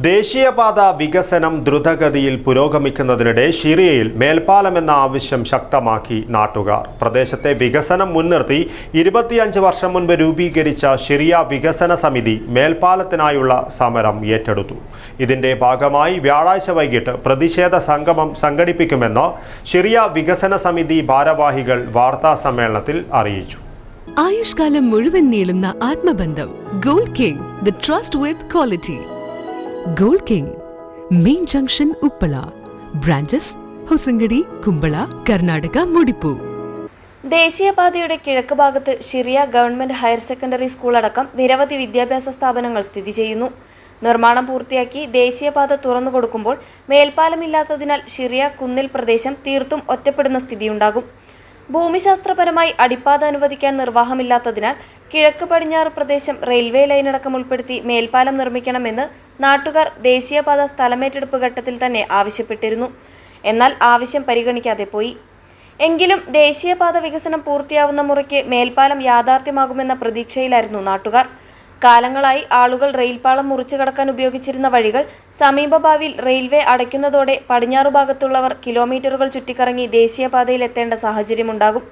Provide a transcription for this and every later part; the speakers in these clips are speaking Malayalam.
ദേശീയപാത വികസനം ദ്രുതഗതിയിൽ പുരോഗമിക്കുന്നതിനിടെ ഷിറിയയിൽ മേൽപ്പാലം എന്ന ആവശ്യം ശക്തമാക്കി നാട്ടുകാർ. പ്രദേശത്തെ വികസനം മുൻനിർത്തി ഇരുപത്തിയഞ്ച് വർഷം മുൻപ് രൂപീകരിച്ച ഷിറിയ വികസന സമിതി മേൽപ്പാലത്തിനായുള്ള സമരം ഏറ്റെടുത്തു. ഇതിന്റെ ഭാഗമായി വ്യാഴാഴ്ച വൈകിട്ട് പ്രതിഷേധ സംഗമം സംഘടിപ്പിക്കുമെന്ന് ഷിറിയ വികസന സമിതി ഭാരവാഹികൾ വാർത്താ സമ്മേളനത്തിൽ അറിയിച്ചു. ആയുഷ്കാലം മുഴുവൻ നീളുന്ന ആത്മബന്ധം gold king the trust with quality. Gold king main junction Uppala branches Hosangadi Kumbla Karnataka Mudipu. ദേശീയപാതയുടെ കിഴക്ക് ഭാഗത്ത് Shiriya government higher secondary school അടക്കം നിരവധി വിദ്യാഭ്യാസ സ്ഥാപനങ്ങൾ സ്ഥിതി ചെയ്യുന്നു. നിർമ്മാണം പൂർത്തിയാക്കി ദേശീയപാത തുറന്നു കൊടുക്കുമ്പോൾ മേൽപ്പാലമില്ലാത്തതിനാൽ ഷിറിയ കുന്നിൽ പ്രദേശം തീർത്തും ഒറ്റപ്പെടുന്ന സ്ഥിതിയുണ്ടാകും. ഭൂമിശാസ്ത്രപരമായി അടിപ്പാത അനുവദിക്കാൻ നിർവാഹമില്ലാത്തതിനാൽ കിഴക്ക് പടിഞ്ഞാറ് പ്രദേശം റെയിൽവേ ലൈനടക്കം ഉൾപ്പെടുത്തി മേൽപ്പാലം നിർമ്മിക്കണമെന്ന് നാട്ടുകാർ ദേശീയപാത സ്ഥലമേറ്റെടുപ്പ് ഘട്ടത്തിൽ തന്നെ ആവശ്യപ്പെട്ടിരുന്നു. എന്നാൽ ആവശ്യം പരിഗണിക്കാതെ പോയി. എങ്കിലും ദേശീയപാത വികസനം പൂർത്തിയാവുന്ന മുറയ്ക്ക് മേൽപ്പാലം യാഥാർത്ഥ്യമാകുമെന്ന പ്രതീക്ഷയിലായിരുന്നു നാട്ടുകാർ. കാലങ്ങളായി ആളുകൾ റെയിൽപാളം മുറിച്ചു കടക്കാൻ ഉപയോഗിച്ചിരുന്ന വഴികൾ സമീപഭാവിയിൽ റെയിൽവേ അടയ്ക്കുന്നതോടെ പടിഞ്ഞാറു ഭാഗത്തുള്ളവർ കിലോമീറ്ററുകൾ ചുറ്റിക്കറങ്ങി ദേശീയപാതയിൽ എത്തേണ്ട സാഹചര്യമുണ്ടാകും.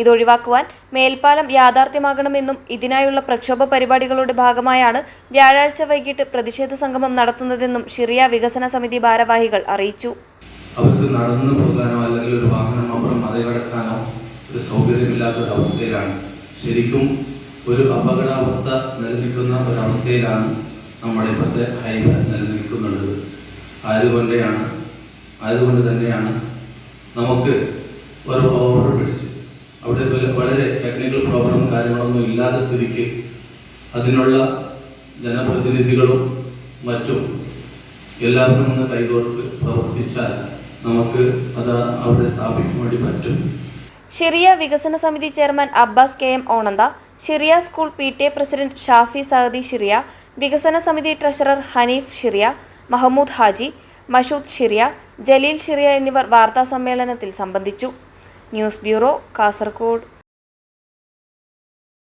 ഇതൊഴിവാക്കുവാൻ മേൽപ്പാലം യാഥാർത്ഥ്യമാകണമെന്നും ഇതിനായുള്ള പ്രക്ഷോഭ പരിപാടികളുടെ ഭാഗമായാണ് വ്യാഴാഴ്ച വൈകിട്ട് പ്രതിഷേധ സംഗമം നടത്തുന്നതെന്നും ഷിറിയ വികസന സമിതി ഭാരവാഹികൾ അറിയിച്ചു. അവർക്ക് നടന്നു പോകാനോ അല്ലെങ്കിൽ ഒരു വാഹനം അപ്പുറം മറികടക്കാനോ ഒരു സൗകര്യമില്ലാത്ത ഒരു അവസ്ഥയിലാണ്. ശരിക്കും ഒരു അപകടാവസ്ഥ നിലനിൽക്കുന്ന ഒരവസ്ഥയിലാണ് നമ്മുടെ ഇപ്പോഴത്തെ ഹൈവേ നിലനിൽക്കുന്നുള്ളത് അതുകൊണ്ടാണ് ആയതുകൊണ്ട് തന്നെയാണ് നമുക്ക് ഒരു ഓവർ പിടിച്ച് അവിടെ വളരെ ടെക്നിക്കൽ പ്രോബ്ലം കാര്യങ്ങളൊന്നും ഇല്ലാത്ത സ്ഥിതിക്ക് അതിനുള്ള ജനപ്രതിനിധികളും മറ്റും എല്ലാവരും ഒന്ന് കൈകോർത്ത് പ്രവർത്തിച്ചാൽ നമുക്ക് അത് അവിടെ സ്ഥാപിക്കാൻ വേണ്ടി പറ്റും. ഷിറിയ വികസന സമിതി chairman Abbas K M Onantha Shiriya school P T A president Shafi Sahadi Shiriya വികസന സമിതി ട്രഷറർ ഹനീഫ് ഷിറിയ മഹമ്മൂദ് ഹാജി മഷൂദ് ഷിറിയ ജലീൽ ഷിറിയ എന്നിവർ വാർത്താ സമ്മേളനത്തിൽ സംബന്ധിച്ചു. News bureau Kasaragod.